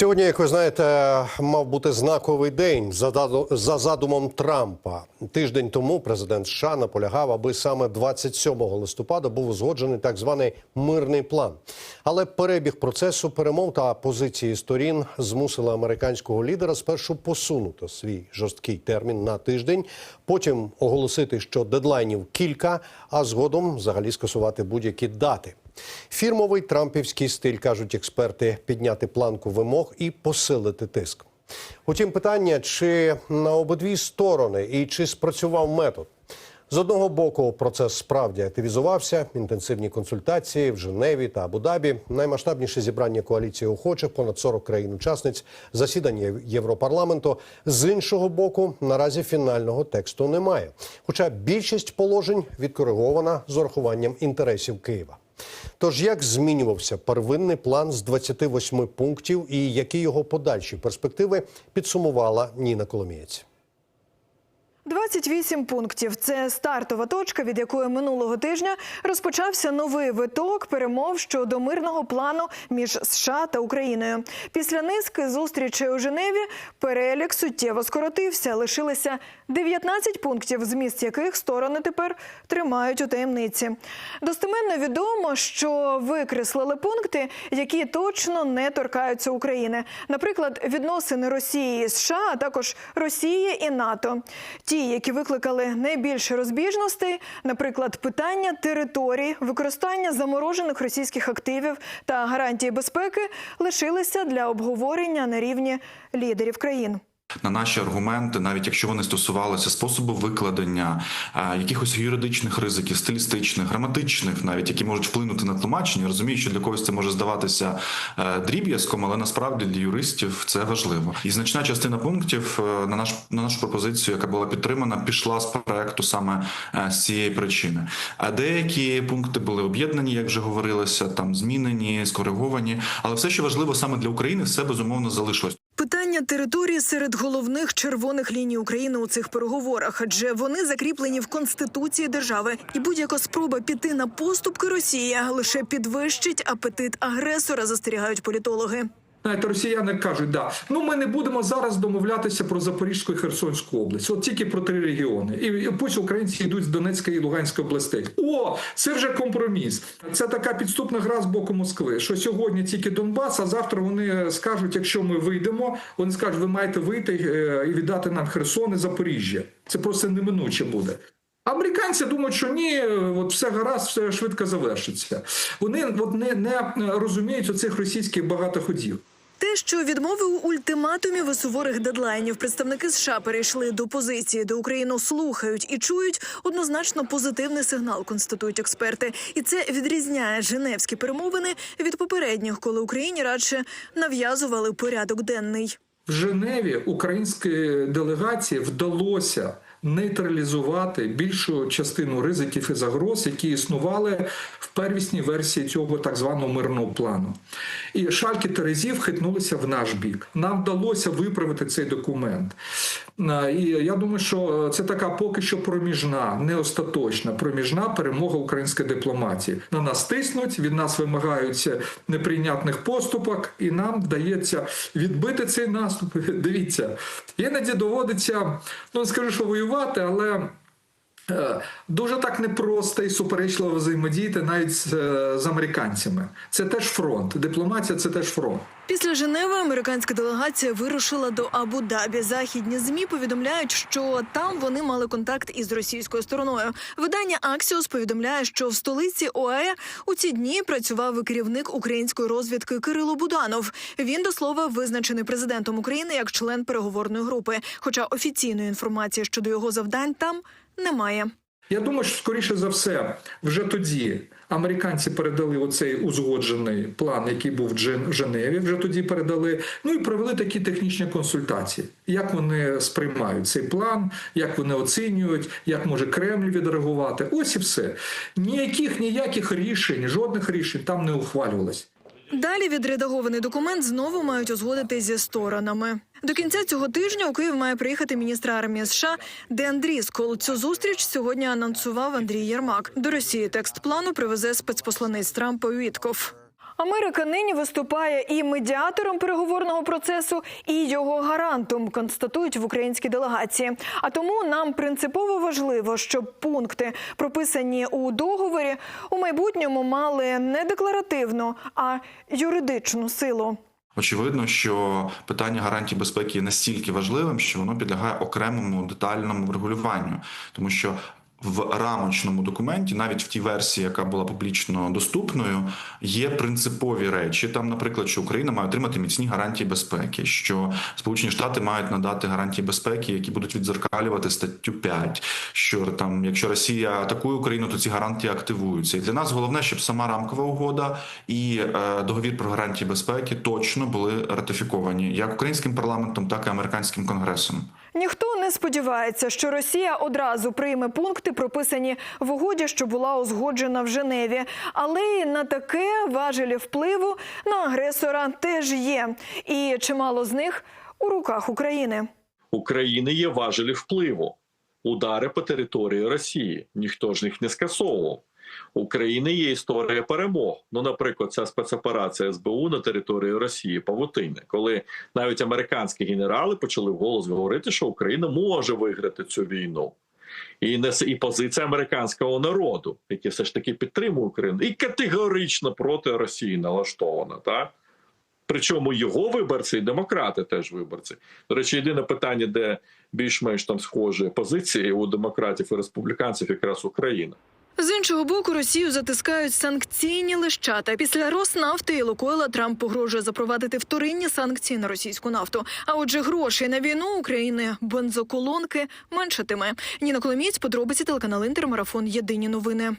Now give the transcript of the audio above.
Сьогодні, як ви знаєте, мав бути знаковий день за заду- за задумом Трампа. Тиждень тому президент США наполягав, аби саме 27 листопада був узгоджений так званий мирний план. Але перебіг процесу перемов та позиції сторін змусили американського лідера спершу посунути свій жорсткий термін на тиждень, потім оголосити, що дедлайнів кілька, а згодом взагалі скасувати будь-які дати. Фірмовий трампівський стиль, кажуть експерти, підняти планку вимог і посилити тиск. Утім, питання, чи на обидві сторони і чи спрацював метод. З одного боку, процес справді активізувався. Інтенсивні консультації в Женеві та Абу-Дабі, наймасштабніше зібрання коаліції охочих, понад 40 країн-учасниць, засідання Європарламенту. З іншого боку, наразі фінального тексту немає. Хоча більшість положень відкоригована з урахуванням інтересів Києва. Тож як змінювався первинний план з 28 пунктів і які його подальші перспективи підсумувала Ніна Коломієць. 28 пунктів це стартова точка, від якої минулого тижня розпочався новий виток перемов щодо мирного плану між США та Україною. Після низки зустрічей у Женеві перелік суттєво скоротився. Лишилося 19 пунктів, зміст яких сторони тепер тримають у таємниці. Достеменно відомо, що викреслили пункти, які точно не торкаються України. Наприклад, відносини Росії і США, а також Росії і НАТО. Ті, які викликали найбільше розбіжностей, наприклад, питання територій, використання заморожених російських активів та гарантії безпеки, лишилися для обговорення на рівні лідерів країн. На наші аргументи, навіть якщо вони стосувалися способу викладення, якихось юридичних ризиків, стилістичних, граматичних, навіть які можуть вплинути на тлумачення. Розумію, що для когось це може здаватися е, дріб'язком, але насправді для юристів це важливо. І значна частина пунктів е, на наш на нашу пропозицію, яка була підтримана, пішла з проекту саме е, з цієї причини. А деякі пункти були об'єднані, як вже говорилося, там змінені, скориговані. Але все, що важливо саме для України, все безумовно залишилось. Питання території серед головних червоних ліній України у цих переговорах, адже вони закріплені в конституції держави, і будь-яка спроба піти на поступки Росії лише підвищить апетит агресора, застерігають політологи. Знаєте, росіяни кажуть, да, ну ми не будемо зараз домовлятися про Запорізьку і Херсонську область, от тільки про три регіони. І, і пусть українці йдуть з Донецької і Луганської областей. О, це вже компроміс. Це така підступна гра з боку Москви. Що сьогодні тільки Донбас, а завтра вони скажуть, якщо ми вийдемо, вони скажуть, ви маєте вийти е, і віддати нам Херсон і Запоріжжя. Це просто неминуче буде. Американці думають, що ні, от все гаразд, все швидко завершиться. Вони от не, не розуміють оцих російських багатоходів. Те, що відмови у ультиматумів і суворих дедлайнів представники США перейшли до позиції, де Україну слухають і чують, однозначно позитивний сигнал, констатують експерти, і це відрізняє Женевські перемовини від попередніх, коли Україні радше нав'язували порядок денний. В Женеві українській делегації вдалося нейтралізувати більшу частину ризиків і загроз, які існували в первісній версії цього так званого мирного плану. І шальки Терезів хитнулися в наш бік. Нам вдалося виправити цей документ. Е, І я думаю, що це така поки що проміжна, не остаточна проміжна перемога української дипломатії. На нас тиснуть, від нас вимагаються неприйнятних поступок, і нам вдається відбити цей наступ. Дивіться, іноді доводиться, ну скажу, що воювати, але. Е, Дуже так непросто і суперечливо взаємодіяти навіть з, е, з американцями. Це теж фронт. Дипломатія це теж фронт. Після Женеви американська делегація вирушила до Абу-Дабі. Західні змі повідомляють, що там вони мали контакт із російською стороною. Видання Аксіос повідомляє, що в столиці ОАЕ у ці дні працював керівник української розвідки Кирило Буданов. Він до слова визначений президентом України як член переговорної групи. Хоча офіційної інформації щодо його завдань там немає. Я думаю, що скоріше за все, вже тоді американці передали оцей узгоджений план, який був в Женеві. Вже тоді передали. Ну і провели такі технічні консультації. Як вони сприймають цей план, як вони оцінюють, як може Кремль відреагувати. Ось і все. Ніяких ніяких рішень, жодних рішень там не ухвалювалось. Далі відредагований документ знову мають узгодити зі сторонами. До кінця цього тижня у Київ має приїхати міністр армії США Ден Дріскол. Цю зустріч сьогодні анонсував Андрій Єрмак. До Росії текст плану привезе спецпосланець Трампа Вітков. Америка нині виступає і медіатором переговорного процесу, і його гарантом, констатують в українській делегації. А тому нам принципово важливо, щоб пункти, прописані у договорі, у майбутньому мали не декларативну, а юридичну силу. Очевидно, що питання гарантій безпеки є настільки важливим, що воно підлягає окремому детальному врегулюванню, тому що в рамочному документі, навіть в тій версії, яка була публічно доступною, є принципові речі. Там, наприклад, що Україна має отримати міцні гарантії безпеки, що Сполучені Штати мають надати гарантії безпеки, які будуть відзеркалювати статтю 5, Що там, якщо Росія атакує Україну, то ці гарантії активуються. І для нас головне, щоб сама рамкова угода і е, договір про гарантії безпеки точно були ратифіковані як українським парламентом, так і американським конгресом. Ніхто не сподівається, що Росія одразу прийме пункти, прописані в угоді, що була узгоджена в Женеві. Але і на таке важелі впливу на агресора теж є. І чимало з них у руках України. України є важелі впливу. Удари по території Росії. Ніхто ж їх не скасовував. України є історія перемог. Ну, наприклад, ця спецоперація СБУ на території Росії Павутини, коли навіть американські генерали почали вголос говорити, що Україна може виграти цю війну. І не і позиція американського народу, який все ж таки підтримує Україну, і категорично проти Росії налаштована. Так? Причому його виборці і демократи теж виборці. До речі, єдине питання, де більш-менш там схожі позиції у демократів і республіканців, якраз Україна. З іншого боку, Росію затискають санкційні лищата. Після Роснафти і Лукойла Трамп погрожує запровадити вторинні санкції на російську нафту. А отже, грошей на війну України бензоколонки меншатиме. Ніна Коломієць, подробиці телеканал Інтермарафон. Єдині новини.